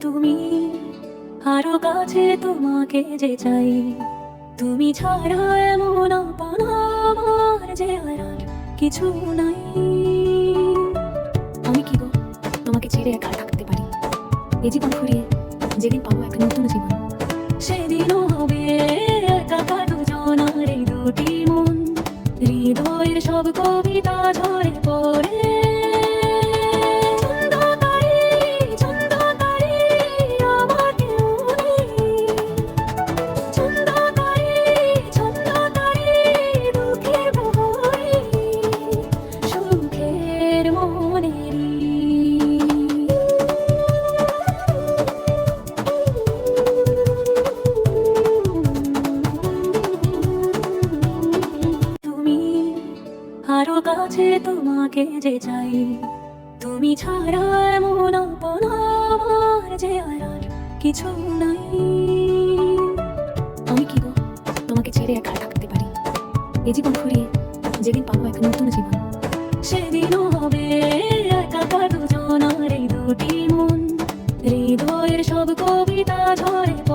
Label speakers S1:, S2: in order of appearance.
S1: তুমি আরও কাছে তোমাকে যে চাই, তুমি ছাড়া এমন আমার যে আর কিছু নাই। আমি কি গো? তোমাকে ছেড়ে একা থাকতে পারি? এ জীবন ঘুরিয়ে যেদিন পাবো একটা নতুন জীবন। সেদিনও হবে একা দুজনার এই দুটি মন। হৃদয়ের সব কবিতা ঝরে আরও কাছে তোমাকে যে চাই। তুমি ছাড়া এমন আপন আমার যে আর আর কিছু নাই। আমি কি তোমাকে ছেড়ে একা থাকতে পারি? এই জীবন ঘুরিয়ে যেদিন পাবো এক নতুন জীবন। সেদিনও হবে একাকার দুজনার এই দুটি মন। হৃদয়ের সব কবিতা ঝরে